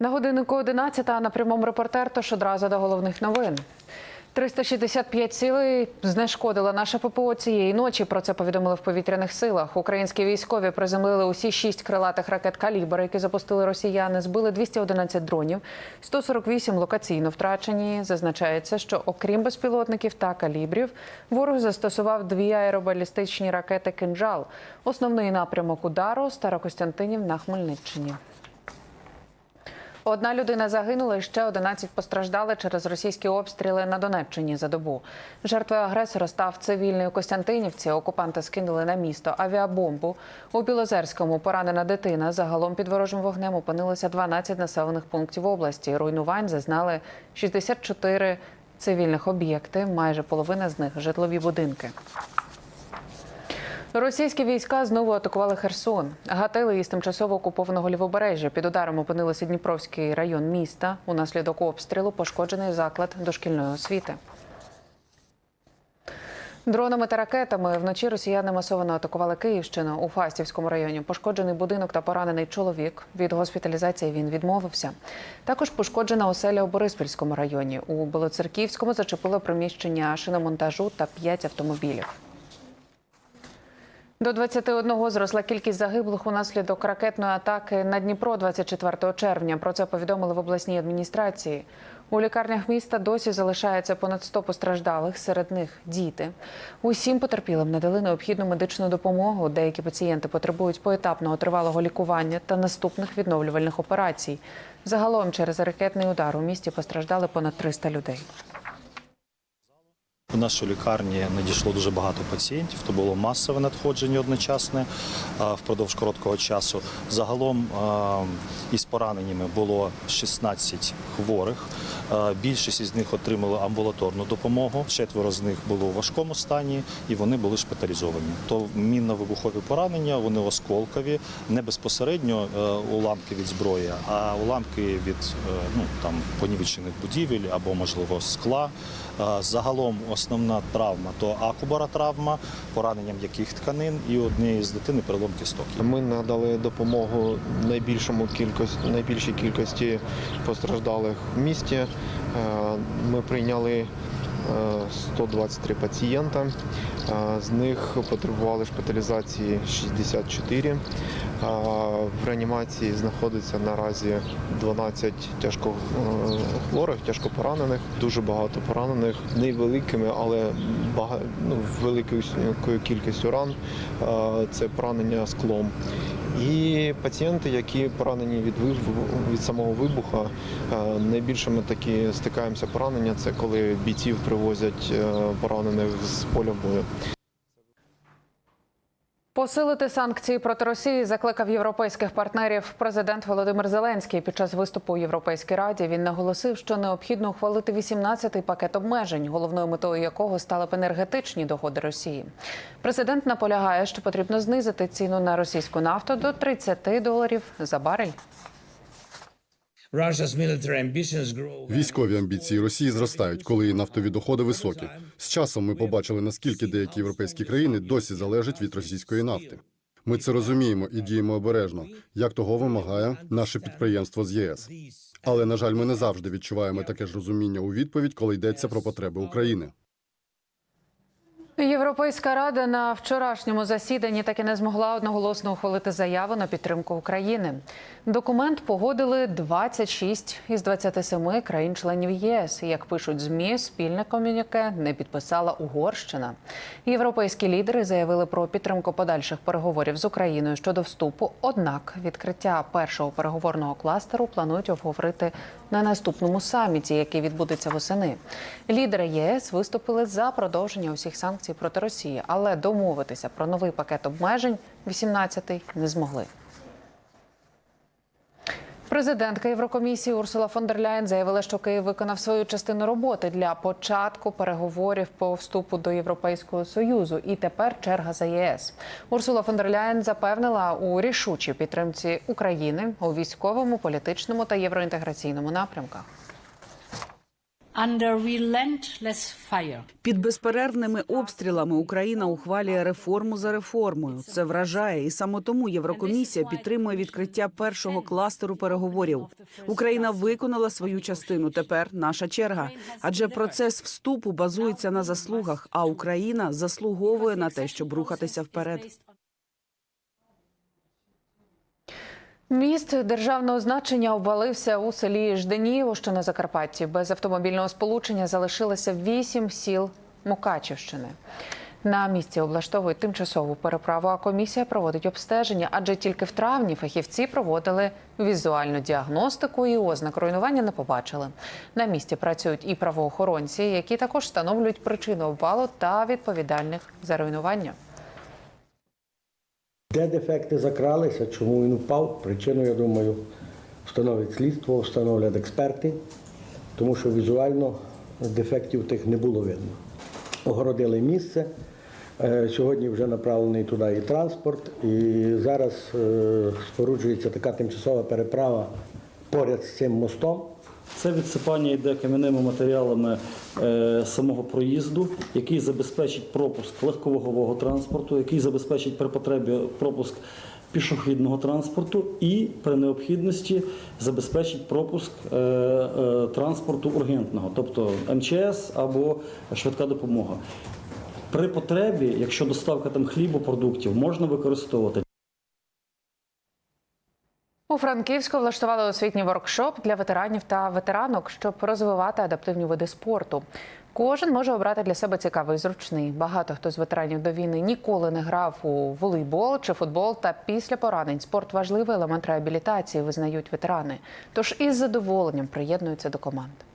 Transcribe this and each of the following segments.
На годиннику 11 на прямому репортер, тож одразу до головних новин. 365 цілей знешкодила наша ППО цієї ночі. Про це повідомили в повітряних силах. Українські військові приземлили усі шість крилатих ракет «Калібр», які запустили росіяни. Збили 211 дронів, 148 локаційно втрачені. Зазначається, що окрім безпілотників та калібрів, ворог застосував дві аеробалістичні ракети «Кинджал». Основний напрямок удару Старокостянтинів на Хмельниччині. Одна людина загинула і ще 11 постраждали через російські обстріли на Донеччині за добу. Жертвою агресора став цивільний у Костянтинівці. Окупанти скинули на місто авіабомбу. У Білозерському поранена дитина. Загалом під ворожим вогнем опинилося 12 населених пунктів області. Руйнувань зазнали 64 цивільних об'єкти. Майже половина з них житлові будинки. Російські війська знову атакували Херсон. Гатили із тимчасово окупованого лівобережжя. Під ударом опинилися Дніпровський район міста. Унаслідок обстрілу пошкоджений заклад дошкільної освіти. Дронами та ракетами вночі росіяни масово атакували Київщину у Фастівському районі. Пошкоджений будинок та поранений чоловік. Від госпіталізації він відмовився. Також пошкоджена оселя у Бориспільському районі. У Білоцерківському зачепило приміщення шиномонтажу та п'ять автомобілів. До 21 зросла кількість загиблих унаслідок ракетної атаки на Дніпро 24 червня. Про це повідомили в обласній адміністрації. У лікарнях міста досі залишається понад 100 постраждалих, серед них діти. Усім потерпілим надали необхідну медичну допомогу. Деякі пацієнти потребують поетапного тривалого лікування та наступних відновлювальних операцій. Загалом через ракетний удар у місті постраждали понад 300 людей. У нашу лікарні надійшло дуже багато пацієнтів, то було масове надходження одночасне впродовж короткого часу. Загалом із пораненнями було 16 хворих. Більшість із них отримали амбулаторну допомогу. Четверо з них було у важкому стані і вони були шпиталізовані. То мінно-вибухові поранення, вони осколкові, не безпосередньо е, уламки від зброї, а уламки від е, ну, там, понівечених будівель або, можливо, скла. Загалом основна травма то акубара травма, поранення м'яких тканин і однієї з дитини перелом кісток. Ми надали допомогу найбільшому кількості, найбільшій кількості постраждалих в місті. Е, Ми прийняли е, 123 пацієнта. Е, З них потребували шпиталізації 64. В реанімації знаходиться наразі 12 тяжко е, хворих, тяжко поранених. Дуже багато поранених, невеликими, але ну, великою кількістю ран. Е, Це поранення склом. І пацієнти, які поранені від від самого вибуха, е, найбільше ми такі стикаємося поранення. Це коли бійців привозять поранених з поля бою. Посилити санкції проти Росії закликав європейських партнерів президент Володимир Зеленський. Під час виступу у Європейській раді він наголосив, що необхідно ухвалити 18-й пакет обмежень, головною метою якого стали б енергетичні доходи Росії. Президент наполягає, що потрібно знизити ціну на російську нафту до 30 доларів за барель. Військові амбіції Росії зростають, коли нафтові доходи високі. З часом ми побачили, наскільки деякі європейські країни досі залежать від російської нафти. Ми це розуміємо і діємо обережно, як того вимагає наше підприємство з ЄС. Але на жаль, ми не завжди відчуваємо таке ж розуміння у відповідь, коли йдеться про потреби України. Європейська рада на вчорашньому засіданні так і не змогла одноголосно ухвалити заяву на підтримку України. Документ погодили 26 із 27 країн-членів ЄС. Як пишуть змі, спільне комюніке не підписала Угорщина. Європейські лідери заявили про підтримку подальших переговорів з Україною щодо вступу. Однак відкриття першого переговорного кластеру планують обговорити на наступному саміті, який відбудеться восени. Лідери ЄС виступили за продовження усіх санкцій проти Росії, але домовитися про новий пакет обмежень 18-й не змогли. Президентка Єврокомісії Урсула фон дер Ляєн заявила, що Київ виконав свою частину роботи для початку переговорів по вступу до Європейського союзу. І тепер черга за ЄС. Урсула фон дер Ляєн запевнила у рішучій підтримці України у військовому, політичному та євроінтеграційному напрямках. Under relentless fire. Під безперервними обстрілами Україна ухвалює реформу за реформою. Це вражає, і саме тому Єврокомісія підтримує відкриття першого кластеру переговорів. Україна виконала свою частину. Тепер наша черга. Адже процес вступу базується на заслугах, а Україна заслуговує на те, щоб рухатися вперед. Міст державного значення обвалився у селі Жденієво, що на Закарпатті. Без автомобільного сполучення залишилося вісім сіл Мукачівщини. На місці облаштовують тимчасову переправу, а комісія проводить обстеження, адже тільки в травні фахівці проводили візуальну діагностику і ознак руйнування не побачили. На місці працюють і правоохоронці, які також встановлюють причину обвалу та відповідальних за руйнування. Де дефекти закралися, чому він впав? Причину, я думаю, встановить слідство, встановлять експерти, тому що візуально дефектів тих не було видно. Огородили місце. Е, Сьогодні вже направлений туди і транспорт, і зараз е, споруджується така тимчасова переправа поряд з цим мостом. Це відсипання йде кам'яними матеріалами е, самого проїзду, який забезпечить пропуск легковагового транспорту, який забезпечить при потребі пропуск пішохідного транспорту і при необхідності забезпечить пропуск е, е, транспорту ургентного, тобто МЧС або швидка допомога. При потребі, якщо доставка там хлібопродуктів, можна використовувати У Франківську влаштували освітній воркшоп для ветеранів та ветеранок, щоб розвивати адаптивні види спорту. Кожен може обрати для себе цікавий і зручний. Багато хто з ветеранів до війни ніколи не грав у волейбол чи футбол. Та після поранень спорт важливий елемент реабілітації, визнають ветерани. Тож із задоволенням приєднуються до команд.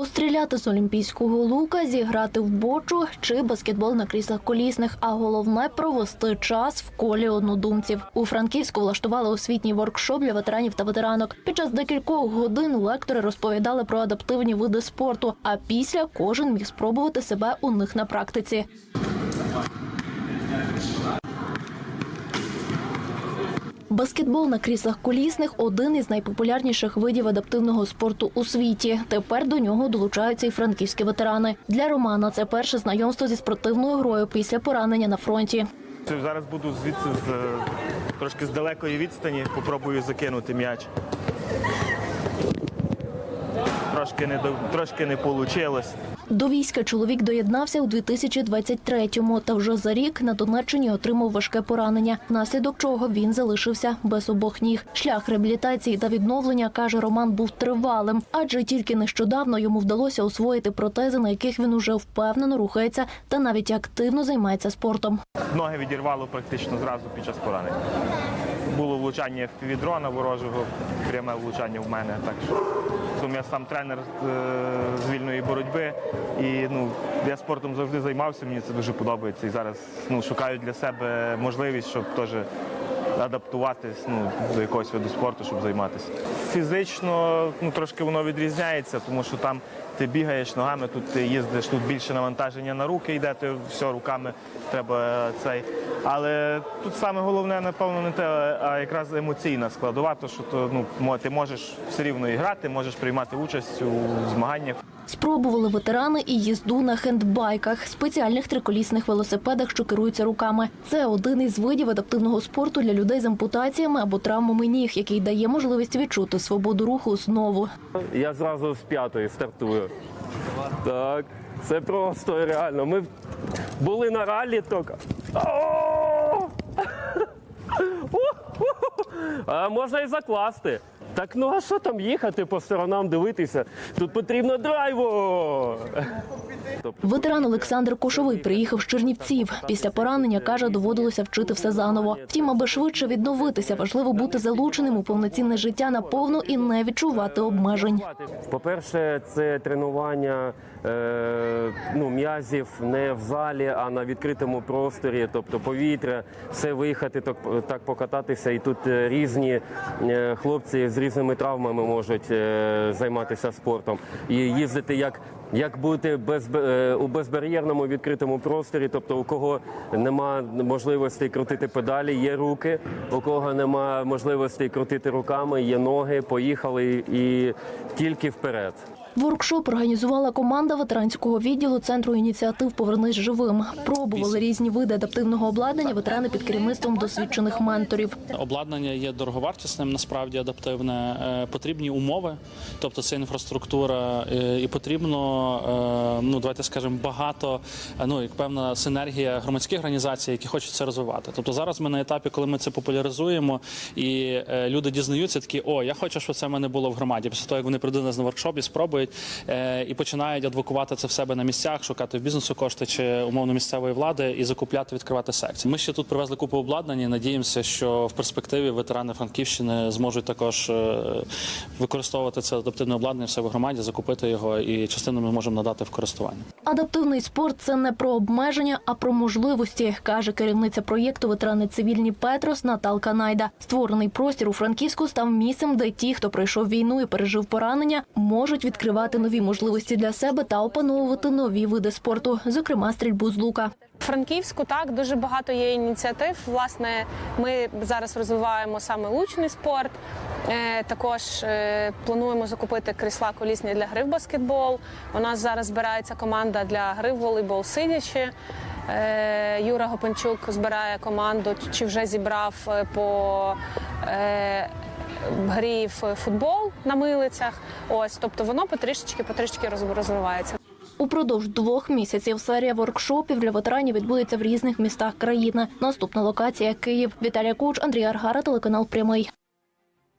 Постріляти з олімпійського лука, зіграти в бочу чи баскетбол на кріслах колісних, а головне провести час в колі однодумців. У Франківську влаштували освітній воркшоп для ветеранів та ветеранок. Під час декількох годин лектори розповідали про адаптивні види спорту. А після кожен міг спробувати себе у них на практиці. Баскетбол на кріслах колісних один із найпопулярніших видів адаптивного спорту у світі. Тепер до нього долучаються і франківські ветерани. Для Романа це перше знайомство зі спортивною грою після поранення на фронті. Зараз буду звідси е, трошки з далекої відстані, попробую закинути м'яч. Трошки не до- трошки не вийшло. До війська чоловік доєднався у 2023-му, та вже за рік на Донеччині отримав важке поранення, внаслідок чого він залишився без обох ніг. Шлях реабілітації та відновлення, каже Роман, був тривалим, адже тільки нещодавно йому вдалося освоїти протези, на яких він уже впевнено рухається та навіть активно займається спортом. Ноги відірвало практично зразу під час поранення. Було влучання в дрона ворожого, пряме влучання в мене. Так що тому я сам тренер е, з вільної боротьби. І ну, я спортом завжди займався, мені це дуже подобається. І зараз ну, шукаю для себе можливість, щоб теж адаптуватись ну, до якогось виду спорту, щоб займатися. Фізично ну, трошки воно відрізняється, тому що там ти бігаєш ногами, тут ти їздиш, тут більше навантаження на руки йде, ти все руками треба цей. Але тут саме головне, напевно, не те, а якраз емоційна складова, то що то, ну, ти можеш все рівно і грати, можеш приймати участь у змаганнях. Спробували ветерани і їзду на хендбайках, спеціальних триколісних велосипедах, що керуються руками. Це один із видів адаптивного спорту для людей з ампутаціями або травмами ніг, який дає можливість відчути свободу руху знову. Я зразу з п'ятої стартую. Так, це просто реально. Ми були на ралі тільки. А можна і закласти. Так ну а що там їхати по сторонам дивитися? Тут потрібно драйво. Ветеран Олександр Кошовий приїхав з Чернівців. Після поранення каже, доводилося вчити все заново. Втім, аби швидше відновитися, важливо бути залученим у повноцінне життя наповну і не відчувати обмежень. По-перше, це тренування е, ну, м'язів не в залі, а на відкритому просторі, тобто повітря, все виїхати, так, так покататися. І тут е, різні е, хлопці з різними травмами можуть е, займатися спортом і їздити як як бути без, у безбар'єрному відкритому просторі, тобто у кого нема можливості крутити педалі, є руки, у кого нема можливості крутити руками, є ноги, поїхали і тільки вперед. Воркшоп організувала команда ветеранського відділу центру ініціатив Повернись живим. Пробували різні види адаптивного обладнання ветерани під керівництвом досвідчених менторів. Обладнання є дороговартісним, насправді адаптивне. Е, Потрібні умови, тобто це інфраструктура, е, і потрібно, е, ну давайте скажемо, багато ну як певна синергія громадських організацій, які хочуть це розвивати. Тобто зараз ми на етапі, коли ми це популяризуємо, і люди дізнаються, такі о, я хочу, щоб це в мене було в громаді. Після того, як вони прийдуть на воркшоп і спробують і починають адвокувати це в себе на місцях, шукати в бізнесу кошти чи умовно місцевої влади і закупляти, відкривати секції. Ми ще тут привезли купу обладнання. Надіємося, що в перспективі ветерани Франківщини зможуть також е, використовувати це адаптивне обладнання в себе в громаді, закупити його, і частину ми можемо надати в користування. Адаптивний спорт це не про обмеження, а про можливості, каже керівниця проєкту ветерани цивільні Петрос Наталка Найда. Створений простір у Франківську став місцем, де ті, хто пройшов війну і пережив поранення, можуть відкривати нові можливості для себе та опановувати нові види спорту, зокрема стрільбу з лука. Франківську так дуже багато є ініціатив. Власне, ми зараз розвиваємо саме лучний спорт. Е, Також е, плануємо закупити крісла колісні для гри в баскетбол. У нас зараз збирається команда для гри в волейбол сидячи. Е, Юра Гопенчук збирає команду, чи вже зібрав по е, грі в футбол на милицях. Ось, тобто воно потрішечки потрішечки роз- розвивається. Упродовж двох місяців серія воркшопів для ветеранів відбудеться в різних містах країни. Наступна локація Київ. Віталія Куч, Андрій Аргара, телеканал Прямий.